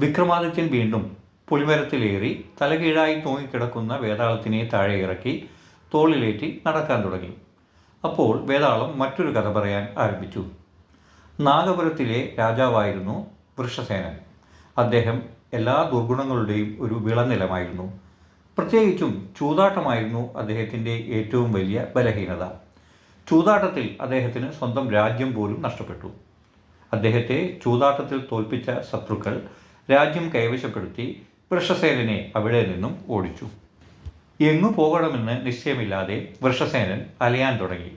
വിക്രമാദിത്യൻ വീണ്ടും പുളിമരത്തിലേറി തലകീഴായി തൂങ്ങിക്കിടക്കുന്ന വേതാളത്തിനെ താഴെ ഇറക്കി തോളിലേറ്റി നടക്കാൻ തുടങ്ങി. അപ്പോൾ വേതാളം മറ്റൊരു കഥ പറയാൻ ആരംഭിച്ചു. നാഗപുരത്തിലെ രാജാവായിരുന്നു വൃഷസേനൻ. അദ്ദേഹം എല്ലാ ദുർഗുണങ്ങളുടെയും ഒരു വിളനിലമായിരുന്നു. പ്രത്യേകിച്ചും ചൂതാട്ടമായിരുന്നു അദ്ദേഹത്തിന്റെ ഏറ്റവും വലിയ ബലഹീനത. ചൂതാട്ടത്തിൽ അദ്ദേഹത്തിന് സ്വന്തം രാജ്യം പോലും നഷ്ടപ്പെട്ടു. അദ്ദേഹത്തെ ചൂതാട്ടത്തിൽ തോൽപ്പിച്ച ശത്രുക്കൾ രാജ്യം കൈവശപ്പെടുത്തി വൃഷസേനനെ അവിടെ നിന്നും ഓടിച്ചു. എങ്ങു പോകണമെന്ന് നിശ്ചയമില്ലാതെ വൃഷസേനൻ അലയാൻ തുടങ്ങി.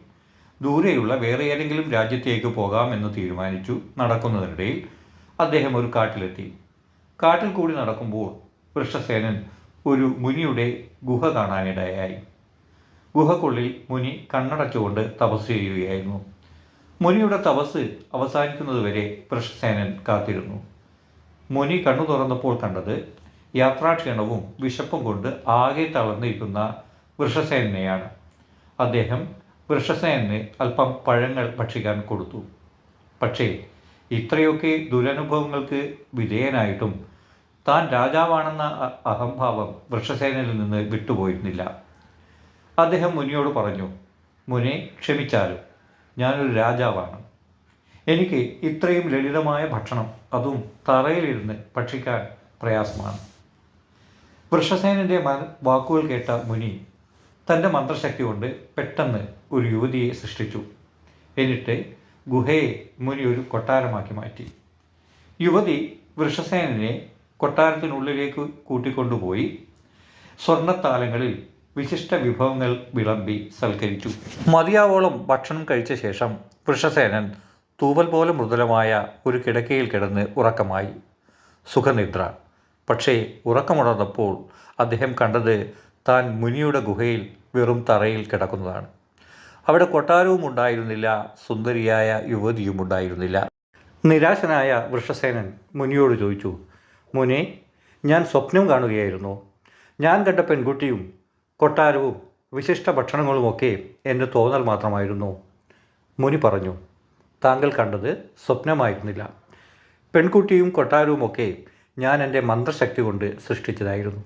ദൂരെയുള്ള വേറെ ഏതെങ്കിലും രാജ്യത്തേക്ക് പോകാമെന്ന് തീരുമാനിച്ചു നടക്കുന്നതിനിടയിൽ അദ്ദേഹം ഒരു കാട്ടിലെത്തി. കാട്ടിൽ കൂടി നടക്കുമ്പോൾ വൃഷസേനൻ ഒരു മുനിയുടെ ഗുഹ കാണാനിടയായി. ഗുഹക്കുള്ളിൽ മുനി കണ്ണടച്ചുകൊണ്ട് തപസ് ചെയ്യുകയായിരുന്നു. മുനിയുടെ തപസ് അവസാനിക്കുന്നതുവരെ വൃഷസേനൻ കാത്തിരുന്നു. മുനി കണ്ണു തുറന്നപ്പോൾ കണ്ടത് യാത്രാക്ഷീണവും വിശപ്പും കൊണ്ട് ആകെ തളർന്നിരിക്കുന്ന വൃഷസേനയാണ് അദ്ദേഹം വൃഷസേനന് അല്പം പഴങ്ങൾ ഭക്ഷിക്കാൻ കൊടുത്തു. പക്ഷേ ഇത്രയൊക്കെ ദുരനുഭവങ്ങൾക്ക് വിധേയനായിട്ടും താൻ രാജാവാണെന്ന അഹംഭാവം വൃഷസേനയിൽ നിന്ന് വിട്ടുപോയിരുന്നില്ല. അദ്ദേഹം മുനിയോട് പറഞ്ഞു മുനെ ക്ഷമിച്ചാലും ഞാനൊരു രാജാവാണ്. എനിക്ക് ഇത്രയും ലളിതമായ ഭക്ഷണം അതും തറയിലിരുന്ന് ഭക്ഷിക്കാൻ പ്രയാസമാണ്. വൃഷസേനന്റെ വാക്കുകൾ കേട്ട മുനി തന്റെ മന്ത്രശക്തി കൊണ്ട് പെട്ടെന്ന് ഒരു യുവതിയെ സൃഷ്ടിച്ചു. എന്നിട്ട് ഗുഹയെ മുനി ഒരു കൊട്ടാരമാക്കി മാറ്റി. യുവതി വൃഷസേനനെ കൊട്ടാരത്തിനുള്ളിലേക്ക് കൂട്ടിക്കൊണ്ടുപോയി സ്വർണത്താലങ്ങളിൽ വിശിഷ്ട വിഭവങ്ങൾ വിളമ്പി സൽക്കരിച്ചു. മതിയാവോളം ഭക്ഷണം കഴിച്ച ശേഷം വൃഷസേനൻ തൂവൽ പോലെ മൃദുലമായ ഒരു കിടക്കയിൽ കിടന്ന് ഉറക്കമായി. സുഖനിദ്ര. പക്ഷേ ഉറക്കമുണർന്നപ്പോൾ അദ്ദേഹം കണ്ടത് താൻ മുനിയുടെ ഗുഹയിൽ വെറും തറയിൽ കിടക്കുന്നതാണ്. അവിടെ കൊട്ടാരവും ഉണ്ടായിരുന്നില്ല സുന്ദരിയായ യുവതിയും ഉണ്ടായിരുന്നില്ല നിരാശനായ വൃഷസേനൻ മുനിയോട് ചോദിച്ചു മുനെ ഞാൻ സ്വപ്നം കാണുകയായിരുന്നു. ഞാൻ കണ്ട പെൺകുട്ടിയും കൊട്ടാരവും വിശിഷ്ട ഭക്ഷണങ്ങളുമൊക്കെ എന്റെ തോന്നൽ മാത്രമായിരുന്നു. മുനി പറഞ്ഞു താങ്കൾ കണ്ടത് സ്വപ്നമായിരുന്നില്ല. പെൺകുട്ടിയും കൊട്ടാരവുമൊക്കെ ഞാൻ എന്റെ മന്ത്രശക്തി കൊണ്ട് സൃഷ്ടിച്ചതായിരുന്നു.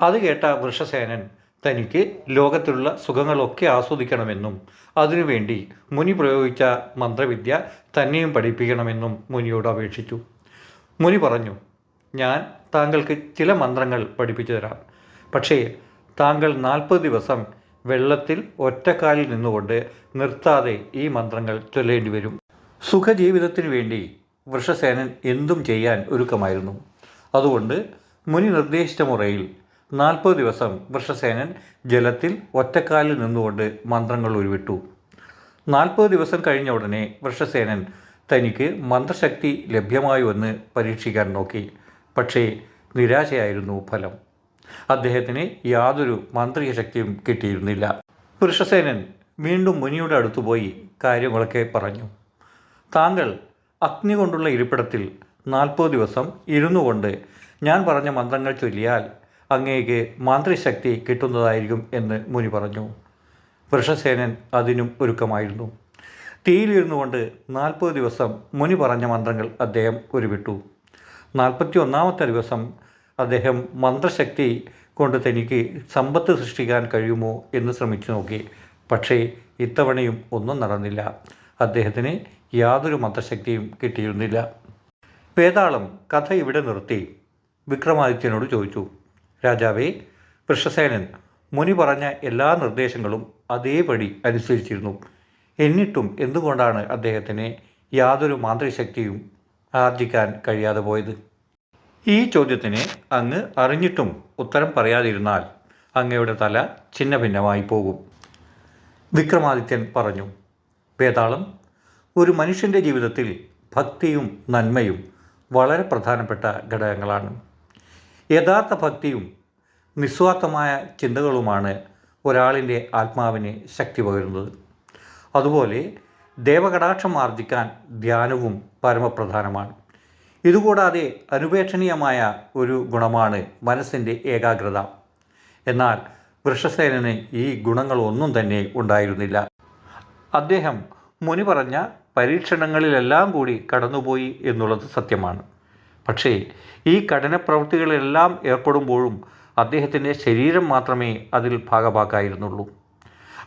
അത് കേട്ട വൃഷസേനൻ തനിക്ക് ലോകത്തിലുള്ള സുഖങ്ങളൊക്കെ ആസ്വദിക്കണമെന്നും അതിനുവേണ്ടി മുനി പ്രയോഗിച്ച മന്ത്രവിദ്യ തന്നെയും പഠിപ്പിക്കണമെന്നും മുനിയോട് അപേക്ഷിച്ചു. മുനി പറഞ്ഞു ഞാൻ താങ്കൾക്ക് ചില മന്ത്രങ്ങൾ പഠിപ്പിച്ചു തരാം. പക്ഷേ താങ്കൾ നാൽപ്പത് ദിവസം വെള്ളത്തിൽ ഒറ്റക്കാലിൽ നിന്നുകൊണ്ട് നിർത്താതെ ഈ മന്ത്രങ്ങൾ ചൊല്ലേണ്ടി വരും. സുഖജീവിതത്തിന് വേണ്ടി വൃഷസേനൻ എന്തും ചെയ്യാൻ ഒരുക്കമായിരുന്നു. അതുകൊണ്ട് മുനി നിർദ്ദേശിച്ച മുറയിൽ നാൽപ്പത് ദിവസം വൃഷസേനൻ ജലത്തിൽ ഒറ്റക്കാലിൽ നിന്നുകൊണ്ട് മന്ത്രങ്ങൾ ഉരുവിട്ടു. നാൽപ്പത് ദിവസം കഴിഞ്ഞ ഉടനെ വൃഷസേനൻ തനിക്ക് മന്ത്രശക്തി ലഭ്യമായോ എന്ന് പരീക്ഷിക്കാൻ നോക്കി. പക്ഷേ നിരാശയായിരുന്നു ഫലം. അദ്ദേഹത്തിന് യാതൊരു മാന്ത്രിക ശക്തിയും കിട്ടിയിരുന്നില്ല. വൃഷസേനൻ വീണ്ടും മുനിയുടെ അടുത്ത് പോയി കാര്യങ്ങളൊക്കെ പറഞ്ഞു. താങ്കൾ അഗ്നി കൊണ്ടുള്ള ഇരിപ്പിടത്തിൽ നാൽപ്പത് ദിവസം ഇരുന്നു കൊണ്ട് ഞാൻ പറഞ്ഞ മന്ത്രങ്ങൾ ചൊല്ലിയാൽ അങ്ങേക്ക് മാന്ത്രിശക്തി കിട്ടുന്നതായിരിക്കും എന്ന് മുനി പറഞ്ഞു. വൃഷസേനൻ അതിനും ഒരുക്കമായിരുന്നു. തീയിലിരുന്നു കൊണ്ട് നാൽപ്പത് ദിവസം മുനി പറഞ്ഞ മന്ത്രങ്ങൾ അദ്ദേഹം ഉരുവിട്ടു നാൽപ്പത്തി ഒന്നാമത്തെ ദിവസം അദ്ദേഹം മന്ത്രശക്തി കൊണ്ട് തനിക്ക് സമ്പത്ത് സൃഷ്ടിക്കാൻ കഴിയുമോ എന്ന് ശ്രമിച്ചു നോക്കി. പക്ഷേ ഇത്തവണയും ഒന്നും നടന്നില്ല. അദ്ദേഹത്തിന് യാതൊരു മന്ത്രശക്തിയും കിട്ടിയിരുന്നില്ല. വേതാളം കഥ ഇവിടെ നിർത്തി. വിക്രമാദിത്യനോട് ചോദിച്ചു രാജാവേ വൃഷസേനൻ മുനി പറഞ്ഞ എല്ലാ നിർദ്ദേശങ്ങളും അതേപടി അനുസരിച്ചിരുന്നു. എന്നിട്ടും എന്തുകൊണ്ടാണ് അദ്ദേഹത്തിന് യാതൊരു മാന്ത്രികശക്തിയും ആർജിക്കാൻ കഴിയാതെ പോയത്? ഈ ചോദ്യത്തിന് അങ്ങ് അറിഞ്ഞിട്ടും ഉത്തരം പറയാതിരുന്നാൽ അങ്ങയുടെ തല ഛിന്ന ഭിന്നമായി പോകും. വിക്രമാദിത്യൻ പറഞ്ഞു വേതാളം ഒരു മനുഷ്യന്റെ ജീവിതത്തിൽ ഭക്തിയും നന്മയും വളരെ പ്രധാനപ്പെട്ട ഘടകങ്ങളാണ്. യഥാർത്ഥ ഭക്തിയും നിസ്വാർത്ഥമായ ചിന്തകളുമാണ് ഒരാളിന്റെ ആത്മാവിന് ശക്തി പകരുന്നത്. അതുപോലെ ദേവകടാക്ഷം ആർജിക്കാൻ ധ്യാനവും പരമപ്രധാനമാണ്. ഇതുകൂടാതെ അനുപേക്ഷണീയമായ ഒരു ഗുണമാണ് മനസ്സിന്റെ ഏകാഗ്രത. എന്നാൽ വൃഷസേനന് ഈ ഗുണങ്ങളൊന്നും തന്നെ ഉണ്ടായിരുന്നില്ല. അദ്ദേഹം മുനി പറഞ്ഞ പരീക്ഷണങ്ങളിലെല്ലാം കൂടി കടന്നുപോയി എന്നുള്ളത് സത്യമാണ്. പക്ഷേ ഈ കഠിന പ്രവൃത്തികളിലെല്ലാം ഏർപ്പെടുമ്പോഴും അദ്ദേഹത്തിന്റെ ശരീരം മാത്രമേ അതിൽ ഭാഗഭാക്കായിരുന്നുള്ളൂ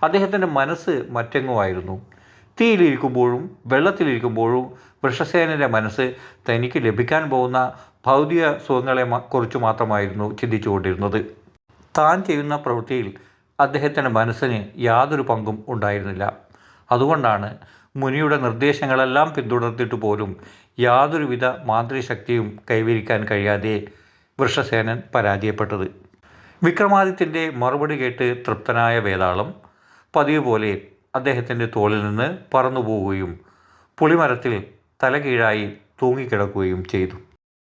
അദ്ദേഹത്തിന്റെ മനസ്സ് മറ്റെങ്ങോ ആയിരുന്നു തീയിലിരിക്കുമ്പോഴും വെള്ളത്തിലിരിക്കുമ്പോഴും വൃഷസേനന്റെ മനസ്സ് തനിക്ക് ലഭിക്കാൻ പോകുന്ന ഭൗതിക സുഖങ്ങളെ കുറിച്ച് മാത്രമായിരുന്നു ചിന്തിച്ചുകൊണ്ടിരുന്നത്. താൻ ചെയ്യുന്ന പ്രവൃത്തിയിൽ അദ്ദേഹത്തിന്റെ മനസ്സിന് യാതൊരു പങ്കും ഉണ്ടായിരുന്നില്ല. അതുകൊണ്ടാണ് മുനിയുടെ നിർദ്ദേശങ്ങളെല്ലാം പിന്തുടർന്നിട്ട് പോലും യാതൊരുവിധ മാന്ത്രികശക്തിയും കൈവരിക്കാൻ കഴിയാതെ വൃഷസേനൻ പരാജയപ്പെട്ടത്. വിക്രമാദിത്യന്റെ മറുപടി കേട്ട് തൃപ്തനായ വേതാളം പതിവ് പോലെ അദ്ദേഹത്തിന്റെ തോളിൽ നിന്ന് പറന്നു പോവുകയും പുളിമരത്തിൽ തലകീഴായി തൂങ്ങിക്കിടക്കുകയും ചെയ്തു.